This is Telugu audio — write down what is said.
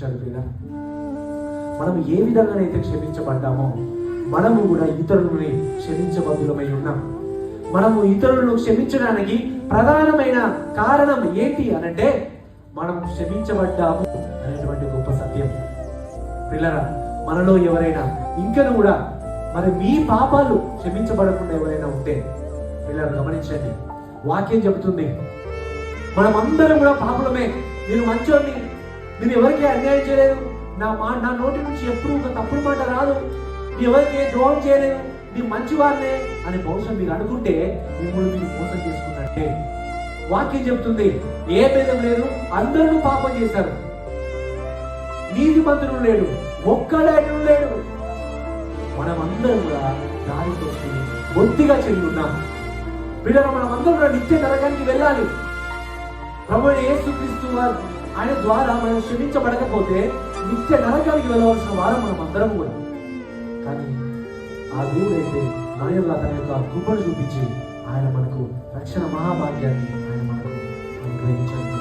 చదివినా మనం ఏ విధంగానైతే క్షమించబడ్డామో మనము కూడా ఇతరులని క్షమించబద్ధులమై ఉన్నాం. మనము ఇతరులను క్షమించడానికి ప్రధానమైన కారణం ఏంటి అనంటే మనం క్షమించబడ్డాము అనేటువంటి గొప్ప సత్యం. పిల్లరా మనలో ఎవరైనా ఇంకను కూడా మరి మీ పాపాలు క్షమించబడకుండా ఎవరైనా ఉంటే పిల్లలు గమనించండి. వాక్యం చెబుతుంది మనమందరం కూడా పాపులమే. నేను మంచోడిని నేను ఎవరికి అన్యాయం చేయలేదు. నా మా నా నోటి నుంచి ఎప్పుడు ఒక తప్పుడు మాట రాదు. నీ ఎవరికి ద్రోహం చేయలేదు. నీ మంచివారినే అని బహుశా మీరు అనుకుంటే మిమ్మల్ని మీరు మోసం చేసుకున్నట్టే. వాక్యం చెప్తుంది ఏ భేదం లేదు అందరూ పాపం చేశారు. నీతి మంత్రులు లేడు ఒక్కడేడు లేడు. మనమందరం కూడా దారితో బొత్తిగా చెల్లి ఉన్నాం. బిడ్డలు మనమందరం కూడా నిత్య నరకానికి వెళ్ళాలి. ప్రభు యేసుక్రీస్తు వారు ఆయన ద్వారా మనం క్షమించబడకపోతే నిత్య నరకానికి వెళ్ళవలసిన వారం మనం అందరం కూడా. కానీ ఆ దేవుడైతే మన యొక్క తన యొక్క కృపను చూపించి ఆయన మనకు రక్షణ మహాభాగ్యాన్ని ఆయన మనకు అనుగ్రహించాడు.